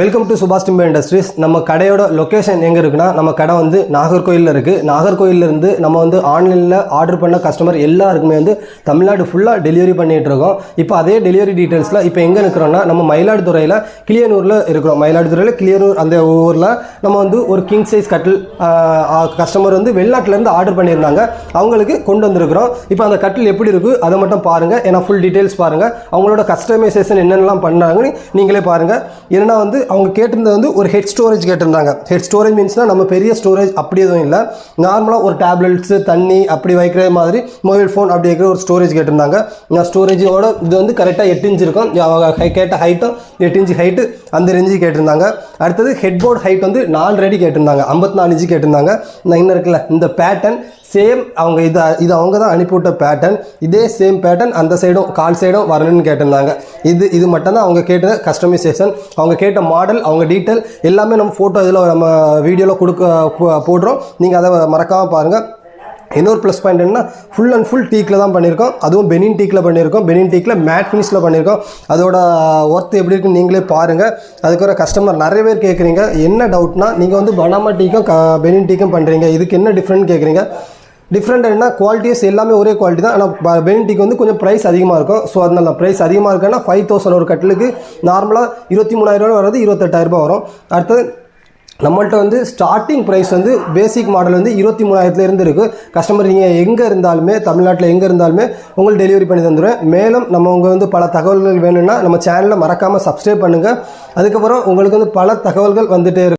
Welcome to Subash timber industries நம்ம கடையோட location எங்கே இருக்குன்னா நம்ம கடை வந்து நாகர்கோயிலில் இருக்குது நாகர்கோயில்ல இருந்து நம்ம வந்து ஆன்லைனில் ஆர்டர் பண்ண கஸ்டமர் எல்லாருக்குமே வந்து தமிழ்நாடு ஃபுல்லாக டெலிவரி பண்ணிகிட்டு இருக்கோம். இப்போ அதே டெலிவரி டீட்டெயில்ஸில் இப்போ எங்கே நிற்கிறோன்னா நம்ம மயிலாடுதுறையில் கிளியனூரில் இருக்கிறோம். மயிலாடுதுறையில் கிளியனூர் அந்த ஊரில் நம்ம வந்து ஒரு கிங் சைஸ் கட்டில் கஸ்டமர் வந்து வெளிநாட்டிலேருந்து ஆர்டர் பண்ணியிருந்தாங்க. அவங்களுக்கு கொண்டு வந்திருக்கிறோம். இப்போ அந்த கட்டில் எப்படி இருக்குது அதை மட்டும் பாருங்கள் ஏன்னா ஃபுல் டீட்டெயில்ஸ் பாருங்கள் அவங்களோட கஸ்டமைசேஷன் என்னென்னலாம் பண்ணாங்கன்னு நீங்களே பாருங்கள் ஏன்னா வந்து அவங்க கேட்டிருந்தது வந்து ஒரு ஹெட் ஸ்டோரேஜ் கேட்டிருந்தாங்க. ஹெட் ஸ்டோரேஜ் மீன்ஸ்னால் நம்ம பெரிய ஸ்டோரேஜ் அப்படி எதுவும் இல்லை. நார்மலாக ஒரு டேப்லெட்ஸு தண்ணி அப்படி வைக்கிற மாதிரி மொபைல் ஃபோன் அப்படி வைக்கிற ஒரு ஸ்டோரேஜ் கேட்டிருந்தாங்க. நான் ஸ்டோரேஜோட இது வந்து கரெக்டாக எட்டு இன்ச் இருக்கும். ஹை- கேட்ட ஹைட்டும் எட்டு இன்ச்சு ஹைட்டு அந்த ரேஞ்சு கேட்டிருந்தாங்க. அடுத்தது ஹெட்போர்ட் ஹைட் வந்து நாலு ரெடி கேட்டிருந்தாங்க. ஐம்பத்தி நாலு இன்ச்சு கேட்டிருந்தாங்க. நான் இன்னும் இருக்குல்ல இந்த பேட்டர்ன் சேம் அவங்க இதை இது அவங்க தான் அனுப்பிவிட்ட பேட்டர்ன் இதே சேம் பேட்டர்ன் அந்த சைடும் கால் சைடும் வரணும்னு கேட்டிருந்தாங்க. இது இது மட்டும்தான் அவங்க கேட்ட கஸ்டமைசேஷன் அவங்க கேட்ட மாடல் அவங்க டீட்டெயில் எல்லாமே நம்ம ஃபோட்டோ இதில் நம்ம வீடியோவில் கொடுக்க போடுறோம். நீங்கள் அதை மறக்காமல் பாருங்கள் இன்னொரு ப்ளஸ் பாயிண்ட் என்னன்னா ஃபுல் அண்ட் ஃபுல் டீக்கில் தான் பண்ணியிருக்கோம் அதுவும் பெனின் டீக்கில் பண்ணியிருக்கோம் பெனின் டீக்கில் மேட் ஃபினிஷில் பண்ணியிருக்கோம் அதோட uh, ஒர்த் எப்படி இருக்குன்னு நீங்களே பாருங்கள் அதுக்கப்புறம் கஸ்டமர் நிறைய பேர் கேட்குறீங்க என்ன டவுட்னா நீங்கள் வந்து பனாமா டீக்கும் க பெனின் டீக்கும் பண்ணுறீங்க இதுக்கு என்ன டிஃப்ரெண்ட் கேட்குறீங்க டிஃப்ரெண்ட் என்ன குவாலிட்டிஸ் எல்லாமே ஒரே குவாலிட்டி தான். ஆனால் பெனின் வந்து கொஞ்சம் ப்ரைஸ் அதிகமாக இருக்கும். ஸோ அதனால ப்ரைஸ் அதிகமாக இருக்குன்னா ஃபைவ் தௌசண்ட் ஒரு கட்டிலுக்கு நார்மலாக இருபத்தி மூணாயிரம் ரூபாய் வர்றது இருபத்தெட்டாயிரம் ரூபாய் வரும். அடுத்தது நம்மள்கிட்ட வந்து ஸ்டார்டிங் ப்ரைஸ் வந்து பேசிக் மாடல் வந்து இருபத்தி மூணாயிரத்துலேருந்து இருக்குது கஸ்டமர் நீங்கள் எங்கே இருந்தாலுமே தமிழ்நாட்டில் எங்கே இருந்தாலுமே உங்களுக்கு டெலிவரி பண்ணி தந்துடுவேன் மேலும் நம்ம உங்கள் வந்து பல தகவல்கள் வேணும்னா நம்ம சேனலில் மறக்காமல் சப்ஸ்கிரைப் பண்ணுங்கள் அதுக்கப்புறம் உங்களுக்கு வந்து பல தகவல்கள் வந்துகிட்டே இருக்கும்.